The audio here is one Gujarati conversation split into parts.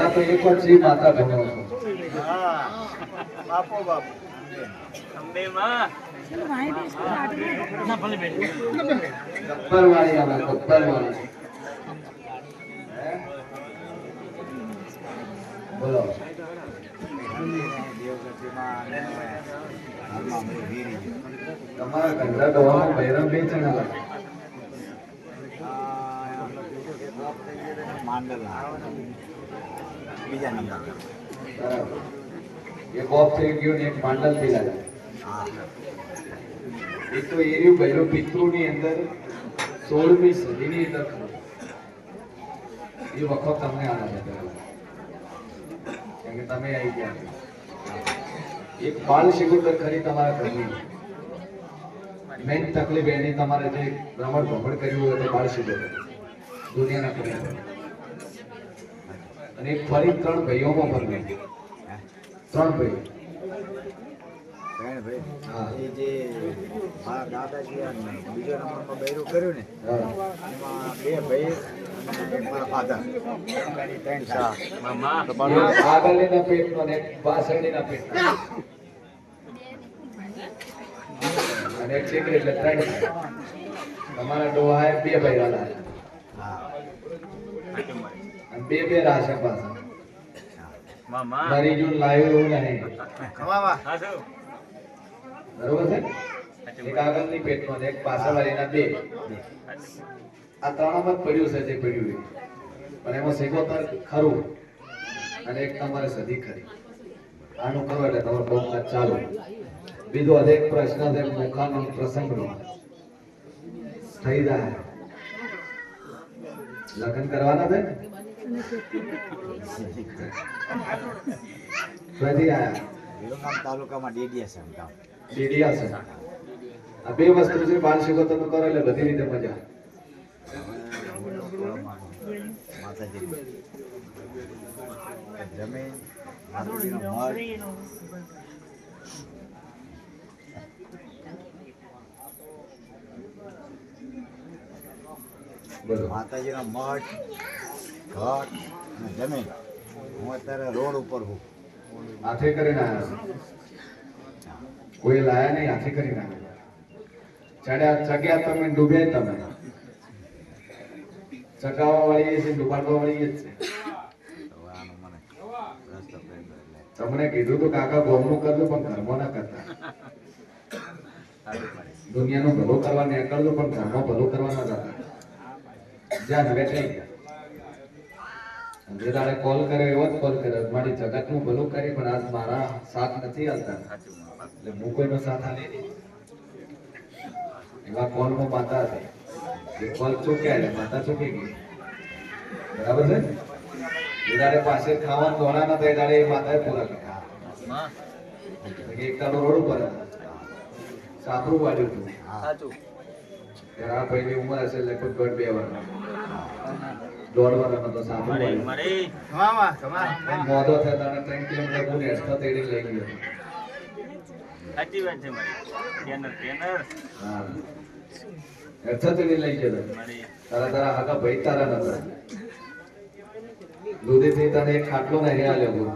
આ એક જ શ્રી માતા ભણો બાપો બાપો અંબે માં ગબ્બર વાળી આવે ગબ્બર વાળી બોલો ને બીજા નંબર બરાબર એક ઓફ થઈ ગયું ને એક માંડલ થઈ લાગે એક તો એર્યું બૈરો પિતૃની અંદર સોળમી સદીની અંદર એ વખત તમને આનંદ પહેલા. કે તમે આવી ગયા. એક બાળ શિગુતર ખરી તમારા ઘરની. મેન તકલીફ એની તમારે જે ભ્રમણ ભ્રમણ કર્યું હોય તો બાળ શિગુતર દુનિયાના કરી અને ફરી ત્રણ ભાઈઓમાં ભરવી ત્રણ ભાઈઓ. તમારા ડોહા બે ભાઈ વાળા બે બે રાશે પાછા મારી જો જૂન એવું નહીં. બરોબર છે? એક આગળની પેટમાં એક પાછળવાળીના બે. આ ત્રણમાં જ પડ્યું છે જે પડ્યું પણ એમાં સિગોતર ખરું અને એક તમારે સદી ખરી. આનું કરો એટલે તમારે બહુ ચાલો. ચાલુ બીજો અનેક પ્રશ્ન છે મુખાનો પ્રસંગનો થઈ જાય. લગ્ન કરવાના છે ને? ક્યાંથી આયા વિરમગામ તાલુકામાં ડેડિયા છે ગામ. ડીડિયા આ બે વસ્તુ છે સિગોતરનું કરો એટલે બધી રીતે મજા. માતાજી જમીન માતાજીનો મઠ બોલો માતાજીનો મઠ. હું અત્યારે રોડ ઉપર હું હાથે કરીને આવ્યા કોઈ લાયા નહીં, હાથે કરીને આવ્યા ચડ્યા, ચગ્યા તમે, ડૂબ્યા તમે. ચગાવવા વાળી છે ડૂબાડવા વાળી જ છે તમને કીધું તો કાકા, ગોમનું કરજો, પણ ધર્મ ના કરતા. દુનિયાનું ભલો કરવા નીકળજો, પણ ધર્મ ભલો કરવા ના જતા. જ્યાં હવે થઈ ગયા. તારે કોલ કર્યો એવો જ કોલ કર્યો. મારી જગતનું ભલું કરી પણ આજ મારા સાથ નથી આવતા એટલે હું કોઈનો સાથ આવી એવા કોલમાં માતા હતી એ કોલ ચૂક્યા એટલે માતા ચૂકી ગઈ. બરાબર છે? તારે પાસે ખાવા દોણા ના થાય દાડે એ માતાએ પૂરા કર્યા. એક તારો રોડ ઉપર. સાપરું વાળ્યું હતું. સાચું. ત્યારે આ ભાઈની ઉંમર હશે લગભગ દોઢ બે વર્ષ તો મળી મળી થયો તારે ત્રણ કિલોમીટર હું હેઠળ તેડી લઈ ગયો. સાચી વાત છે મારી. ટેનર ટેનર હા. હેઠળ તેડી લઈ ગયો તારા તારા હાકા ભાઈ તારા નતા. દૂધીથી તને એક ખાટલો ને હે આલ્યો બોલ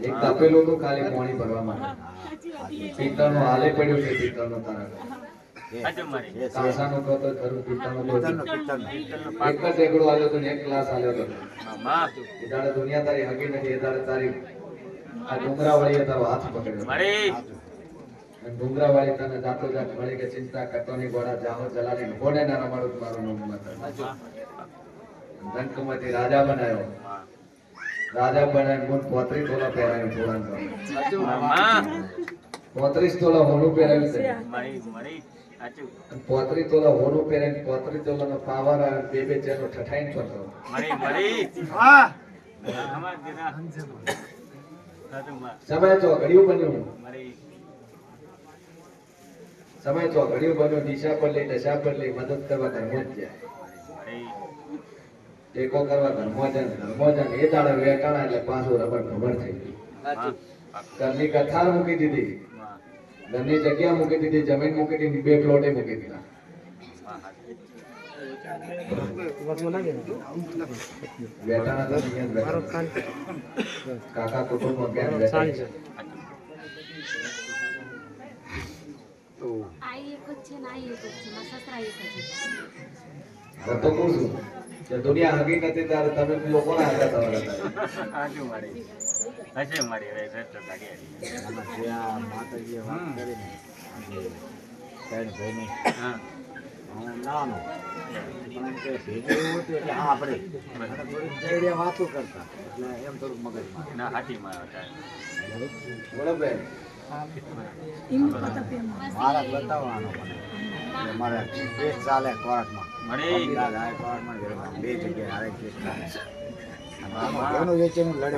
એક તપેલું હતું ખાલી પાણી ભરવા માટે. પિત્તળનું હાલે પડ્યું છે પિત્તળનું તારા. સાચું કહો તો ખરું પિત્તળનું કહો તો. પિત્તળનો પિત્તળનો એક જ એકડો આલ્યો તો એક ગ્લાસ આલ્યો તો એ દાડે દુનિયા તારી હકી નથી એ દાડે તારી આ ડુંગરાવાળીએ તારો હાથ પકડ્યો. મળી અને તને જાતો જાત મળી કે ચિંતા કરતો નહીં ગોળા જાહો જલાલી. કોને ના રમાડું મારું નામ મત દંકમાંથી રાજા બનાવ્યો રાજા બનાવીને મું પોત્રીસ તોલા પોત્રીસ તોલા હોનું પહેરાવ્યું છે. પોત્રીસ તોલા હોનું પહેરાવીને પોત્રીસ તોલાનો પાવર આ બે બે ચેનો ઠઠાઈને પડતો મરી મરી. હા અમારમાં. સમય ચોઘડિયું બન્યું. મળી સમય ચોઘડિયું બન્યું દિશા પર લઈ દશા પર લઈ મદદ કરવા ધર્મો જ જાય ટેકો કરવા ધર્મોજન ધર્મોજન એ દાડે વેટાણા એટલે પાછું રબર ખબર થઈ ગયું. કરની ઘરની કથાર મૂકી દીધી. ઘરની જગ્યા મૂકી દીધી જમીન મૂકી દીધી બે પ્લોટે મૂકી દીધા. બેઠા. હતા. કાકા કુટુંબ ક્યાં બેઠા? તો કહું છું કે દુનિયા હગી નથી ત્યારે તમે લોકો ના હતા. હાચું મારી. હશે મારી હવે શ્રેષ્ઠ કાઢી અને ત્યાં માતાજીએ વાત કરીને ત્રણ ભાઈની હા. નાનો પણ એમ કે ભેગું એવું હતું એટલે હા આપણે થોડીક જઈને વાતો કરતા એટલે એમ થોડુંક મગજમાં ના હતા મારા બતાવવાનો મને. મારે કેસ ચાલે કોર્ટમાં. બે જગ્યાએ હારે કેસ ચાલે. અને આમાં ઘણું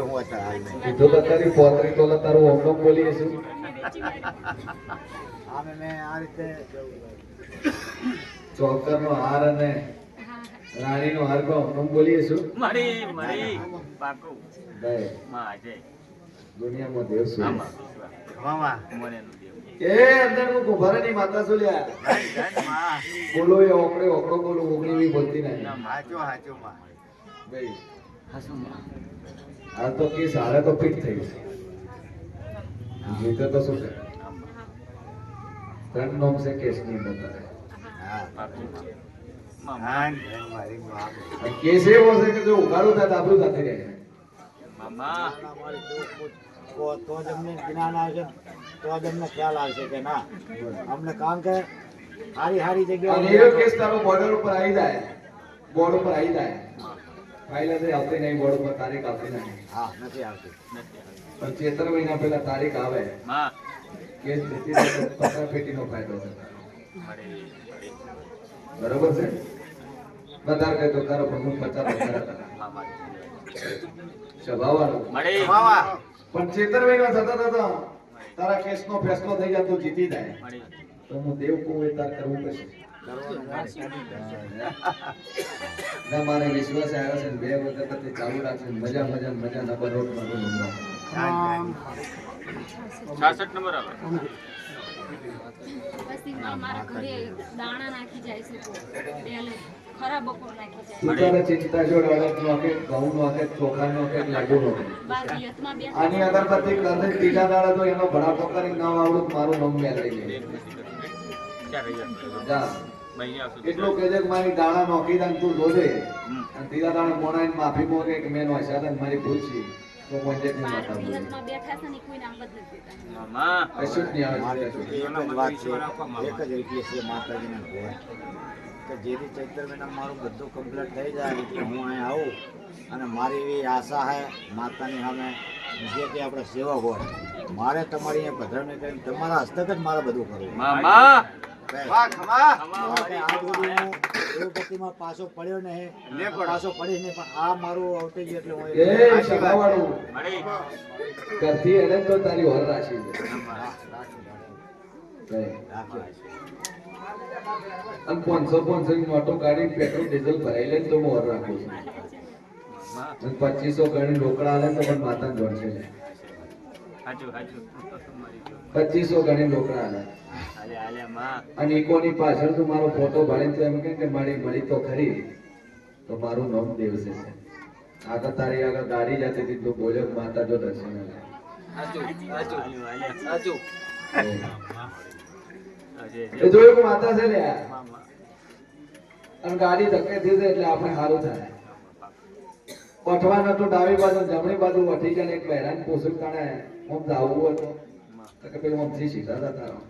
હું અત્યારે તો તારી પોતરી તો તારું હોમવર્ક બોલીએ છું આમે મેં આ રીતે ચોકરનો હાર અને રાણીનો હાર કો બોલીએ છું મળી મળી પાકો. ભાઈ માં આજે. દુનિયામાં દેવ આમાં મામા. મોરેનું એ અંદરનું કુંભારની માતા શું લ્યા. ધન ધન બોલો એ ઓકડે ઓકડો બોલો ઓગણી બોલતી નહીં માં. સાચો હાચું માં. ભાઈ હાલ તો કેસ હારે તો ફિટ થઈ છે જીતે તો શું કરે ત્રણ નોમ છે કેસની અંદર કેસ એવો છે કે જો ઉઘાડું થાય તો આપણું સાથે રહે. મામા. તો જ અમને જ્ઞાન આવશે તો જ અમને ખ્યાલ આવશે કે ના. અમને કામ કે હારી હારી જગ્યા કેસ તારો બોર્ડર ઉપર આવી જાય. બોર્ડ ઉપર આવી જાય. ફાઇલ હશે આવતી નહીં બોર્ડ ઉપર તારીખ આવતી નહીં. હા નથી આવતી. પણ ચેતર મહિના પહેલા તારીખ આવે. જતી પેટીનો ફાયદો છે. બરોબર છે? વધારે કહે તો તારો પ્રમુખ પચાસ હતા. પણ ચેતર મહિના થતા થતા તારા કેસનો ફેસલો થઈ જાય તો જીતી જાય. તો હું દેવ એ તાર કરવું પડશે. ના મારે વિશ્વાસ આવ્યો છે બે વખત ચાલુ રાખશે મજા મજા મજા નંબર રોડ પર નંબર આવે. દાણા નાખી જાય છે ખરાબ બપોર જાય જોડ અડદ ઘઉં ચોખા લાડુ આની અગરબત્તી કરે ત્રીજા દાડા તો એનો ભડાકો કરી ના આવડું મારું નામ મેં લઈ લે જા મહિને આવશે એટલું કહેજે કે મારી દાણા નોખી દાન તું ધોજે અને ત્રીજા દાણા મોણાઈને માફી માંગે કે મેં નોખ્યા હતા મારી ભૂલ છે. તો કોઈ જે નહીં બાર માતા બોલે. પિયતમાં બેઠા છે ને કોઈ નામ બદલી દેતા મામા કશું જ નહીં આવે એક જ વાત છે. એક જ રીતલી છે માતાજીને ભોય કે જેથી ચૈત્ર મહિના મારું બધું કમ્પ્લીટ થઈ જાય એટલે હું અહીંયા આવું. અને મારી એવી આશા હે માતાની સામે જે કે આપણે સેવક હોય મારે તમારી અહીંયા પધરામણી કરીને તમારા હસ્તક જ મારે બધું કરવું. પાછો પડ્યો નહીં. પાછો પડીશ નહીં પણ આ મારું આવતી ગયું એટલે કરતી એને તો તારી હોર રાશિ. અને પાંચસો પાંચસો ની નોટો કાઢી પેટ્રોલ ડીઝલ ભરાઈ લે તો હું હોર રાખું છું. પચીસો ગાડી રોકડા આવે તો પણ માતા જોડશે. પચીસો ગણી લોકડા અને ઇકોની પાછળ તો મારો ફોટો ભાળીને તો એમ કે મારી મળી તો ખરી. તો મારું નામ દેવસે છે. આગળ તારી આગળ ગાડી જતી હતી તો બોલ્યો માતા જો દર્શન એ જોયું કે માતા છે ને અને ગાડી ધક્કે થઈ જાય એટલે આપણે સારું થાય. વઠવાનું તો ડાબી બાજુ જમણી બાજુ વઠી જાય ને એક બહેરાન પોષક કાણે આમ ધાવવું હોય. તો તો કે પેલું આમથી સીધા જતા રહો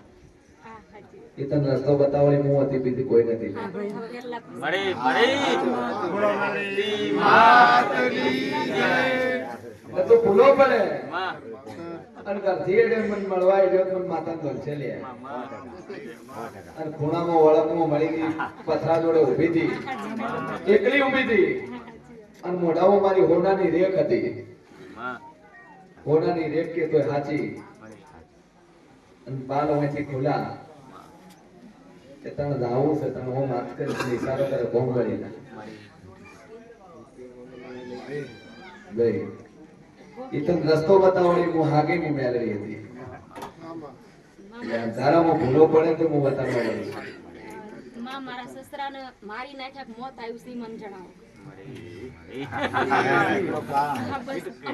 એ તને રસ્તો બતાવો એ હું હતી બીજી કોઈ નથી. એટલે તું ભૂલો પડે. અને ઘરથી એટલે મને મળવા તો મને માતા ધોલશે લે. અને ખૂણામાં વળકમાં મળી ગઈ પથરા જોડે ઊભી હતી. એકલી ઊભી હતી. અને મોઢામાં મારી હોનાની રેખ હતી. માં રેટ કે સાચી. મળી અને બાલ અહીંથી ખુલા કે તને જાવું છે તને હું વાત કરીશ ઈશારો કરે ગળી ગઈ એ તો રસ્તો બતાવડી હું હાગે ની મેળવી હતી અંધારામાં ભૂલો પડે તો હું બતાવવા મારા સસરાને મારી નાખ્યા મોત આવ્યું છે મને જણાવો.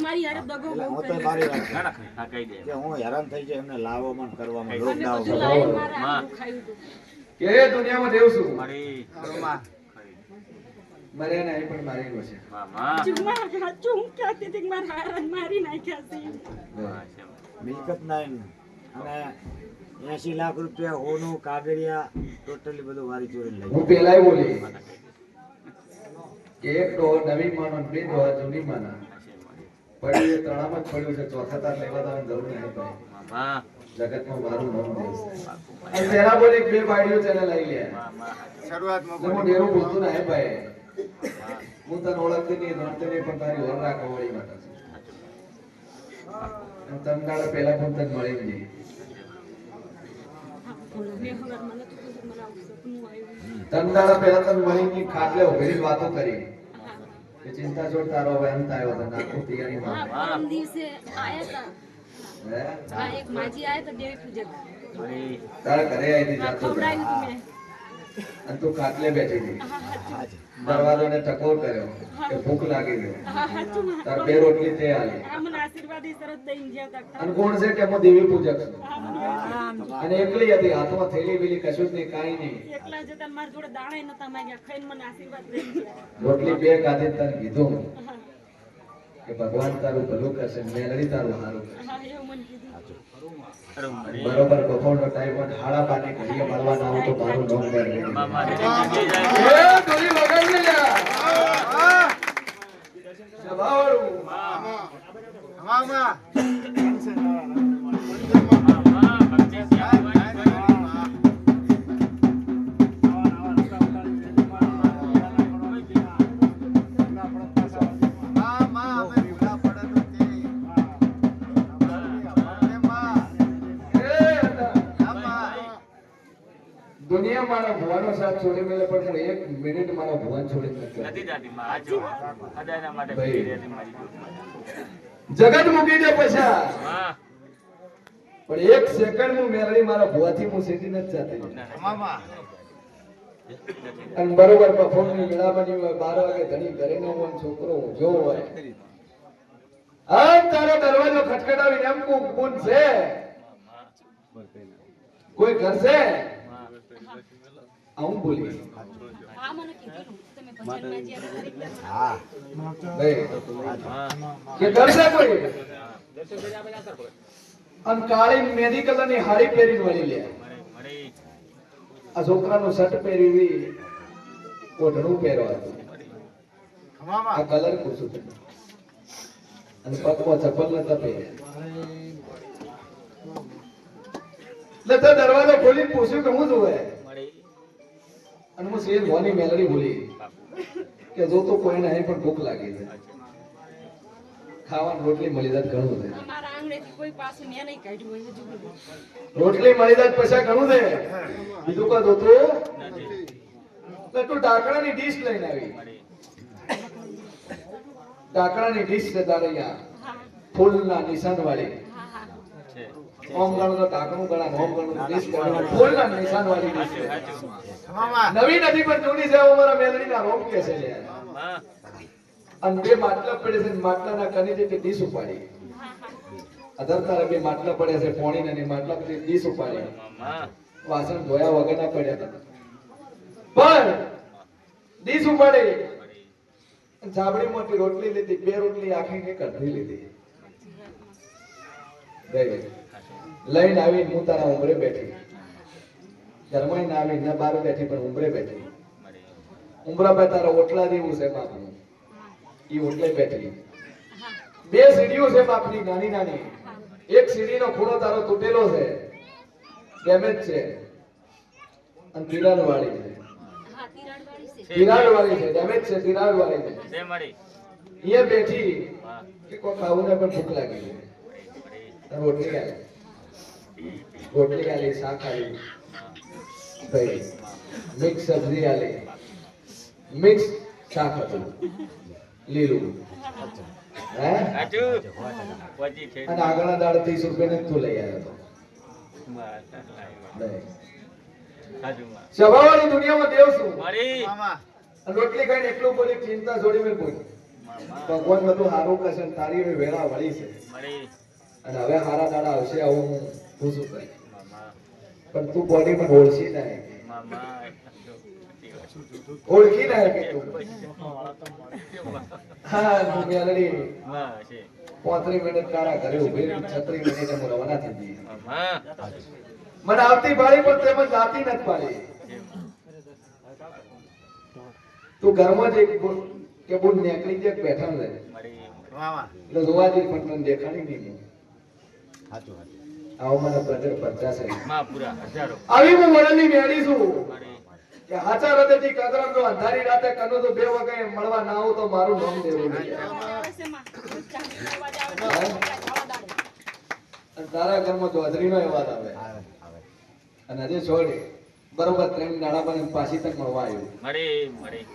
મારી હેરાન થઈ જાય એમને લાવવામાં કરવામાં મારા કે દુનિયામાં મારા મારી મિલકત અને એસી લાખ રૂપિયા હોનું કાગળિયા ટોટલી બધું વારી ચોરી લઈ બોલી. કે એક ડોર નવી માનો ને બે ડોર જૂની માના. પડ્યું એ ત્રણામાં જ પડ્યું છે ચોથા તાર લેવા જવાની જરૂર નહીં મામા જગતમાં મારું નામ દેશ છે અને પેલા બોલી કે બે બાયડીઓ તેને લઈ લે. એટલે હું ડેરું બોલતું ના હે ભાઈ. હું તને ઓળખતી નહીં જાણતી નહીં પણ તારી ઓર રાખવા વળી માટે છે. અને તને પણ તને મળી નહીં. તો દાડા પહેલા તમે મળી નહીં ખાટલે ઉભેલી વાતો કરી. કે ચિંતા છોડ તારો હવે અંત આવ્યો તો નાખો તૈયારી માં પરમ દિવસે આયા તા. હે? એક માજી આયા તો દેવી પૂજક. તારા ઘરે આવી હા જાતો ખવડાવ્યું હતું મેં અને તું ખાટલે બેઠી હતી. દરવાજો ને ટકોર કર્યો કે ભૂખ લાગી ગયો તાર બે રોટલી તે આલી. અને કોણ છે કે હું દેવી પૂજક છું? અને એકલી હતી હાથમાં થેલી બીલી કશું જ નહીં કાંઈ નહીં. એકલા જતા મારા જોડે દાણા નતા માંગ્યા ખાઈને મને આશીર્વાદ દઈને ગયા રોટલી બે ખાધી તને કીધું કે ભગવાન તારું ભલું કરશે મેલડી તારું સારું કરશે. બરોબર બપોરનો ટાઈમ હોય હાડા પાની ઘડીએ મળવાના આવું તો મારું નામ મેળવી લે મામા ભુવાનો છોડી મેલે પણ હું એક મિનિટ મારા ભુવન છોડી નથી જાતી માં આજો. અદાયના માટે. રહેતી મારી જગત મૂકી દે પૈસા. હા. પણ એક સેકન્ડ હું મેળવી મારા ભુવાથી હું સીધી નથી જતી. અને બરોબર બપોરની વેળામાંની હોય બાર વાગે ધણી ઘરે નો હોય છોકરો ઊંઘો હોય. હા તારો દરવાજો ખટખટાવીને એમ કોણ છે? કોઈ ઘર છે? બોલી હા. હા કે ઘર અને કાળી મેદી કલરની હાડી પહેરી વળી લે. આ છોકરાનું શર્ટ પહેરી ઓઢણું પહેરવા આ કલર કુસુમ અને પગમાં ચપ્પલ નતા પહેર્યા. એટલે દરવાજો ખોલી પૂછ્યું કે હું જોવે? અને હું સેજ ભવાની મેલડી બોલી કે જો તો કોઈ નહીં પણ ભૂખ લાગી છે. ખાવાની રોટલી મળી જાત ઘણું છે. રોટલી મળી જાત પૈસા ઘણું છે. બીજું કાં જોતો તો તું ડાકડાની ડીશ લઈને આવી. ડાકડાની ડીશ છે તારે અહીંયા. ફૂલના નિશાન વાળી ઓમ ગણો તો ઢાકણું ગણા ઓમ ગણ ડીશ ગણા. ફૂલના નિશાન વાળી ડીશ નવી નદી પર જોડી છે અમારા મારા મેલડીના રોમ કે છે. અને બે માટલા પડે છે ને માટલાના કની જેટલી ડીશ ઉપાડી. હા હા અધર તારે બે માટલા પડે છે પોણી ને માટલા પછી ડીશ ઉપાડી. વાસણ ધોયા વગરના પડ્યા હતા. પણ ડીશ ઉપાડી. જાબડી મોટી રોટલી લીધી બે રોટલી આખી ને કઢી લીધી. ગઈ લઈને આવી હું તારા ઉમરે બેઠી. જર્મની આવી ના બાર બેઠી પણ ઉમરે બેઠી. ઉમરા ભાઈ તારા ઓટલા જેવું છે બાપનું. એ ઓટલે બેઠી. બે સીડીઓ છે બાપની નાની નાની. એક સીડીનો ખૂણો તારો તૂટેલો છે. ડેમેજ છે. અને તિરાડ વાળી છે. તિરાડ વાળી છે ડેમેજ છે તિરાડ વાળી છે અહીંયા બેઠી કે કોઈ ખાવું ને પણ ભૂખ લાગી રોટલી આલી રોટલી આલી શાક આલી ભાઈ મિક્સ સબ્જી આલી મિક્સ શાક હતું લીલું હે અને આગળના દાડ ત્રીસ રૂપિયા તું લઈ આવ્યો હતો. દુનિયામાં દેવ રોટલી ખાઈને એકલું બોલી ચિંતા છોડી મેં કોઈ. ભગવાન બધું સારું કરશે તારી વેળા વળી છે. અને હવે સારા દાડા આવશે આવું કરીશ મામા પણ તું બોડી માં ઓળખી ના ઓળખી ના કે તું. હા તું મેલડી પોત્રી મિનિટ તારા ઘરે ઊભી રહી છત્રીસ મિનિટે હું રવાના થઈ જઈએ મને આવતી પાડી પણ તેમાં જાતી નથી પાડી. તું ઘરમાં જ એક કે બોલ નીકળી જાય બેઠા રહે. એટલે જોવા જઈ પણ તને દેખાડી નહીં સાચું સાચું આવો મને પ્રજર પચાસ હજારો. આવી હું વડની મેળી છું. કે હાચા હૃદયથી કદરમ જો અંધારી રાતે કનો તો બે વખત મળવા ના આવું તો મારું નામ દેવું નહીં. તારા ઘરમાં ચોધરીનો અવાજ આવે. આવે આવે અને હજી છોડી બરોબર ત્રણ દાડા પર પાછી તક મળવા આવ્યું.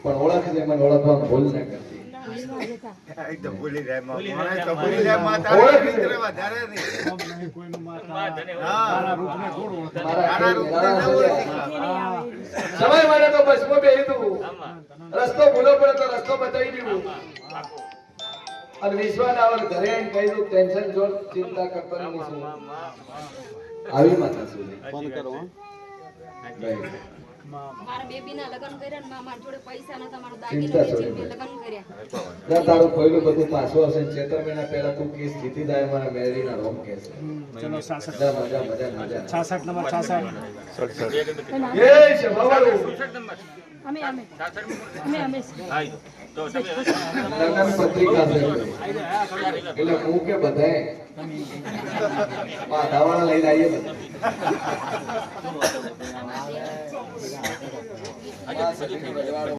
પણ ઓળખ છે મને ઓળખવા ભૂલ ના કરતી. એક ભૂલી જાય માં. મને તો. ભૂલી જાય. મિત્ર વધારે નહીં. રૂપને ઓળખી. સમય બસમાં બેહી તું રસ્તો ભૂલો પડે તો રસ્તો બતાવી દીધું અને વિશ્વાસ આવે ઘરે આવીને કહી દઉં ટેન્શન જોડ ચિંતા કરતો નહીં આવી માતા સુધી ફોન કરો. મારા બેબીના લગ્ન કર્યા ને મારા જોડે પૈસા નતા મારો દાગીનો છોડી વેચીને લગ્ન કર્યા. ના તારું પહેલું બધું પાછું હશે ને ચેતર મહિના પહેલા તું કેસ જીતી જાય મારા મેરીના રોમ કહેશે ચલો સાસઠ. મજા મજા નંબર છાસઠ એ છે બાબાડું અમે અમે. અમે અમે. હાય તો તમે પત્રિકા છે. એટલે હું કે બધાએ માથાવાળા લઈને આવીએ બધા ആ സെറ്റിംഗ് ഒരുപാട്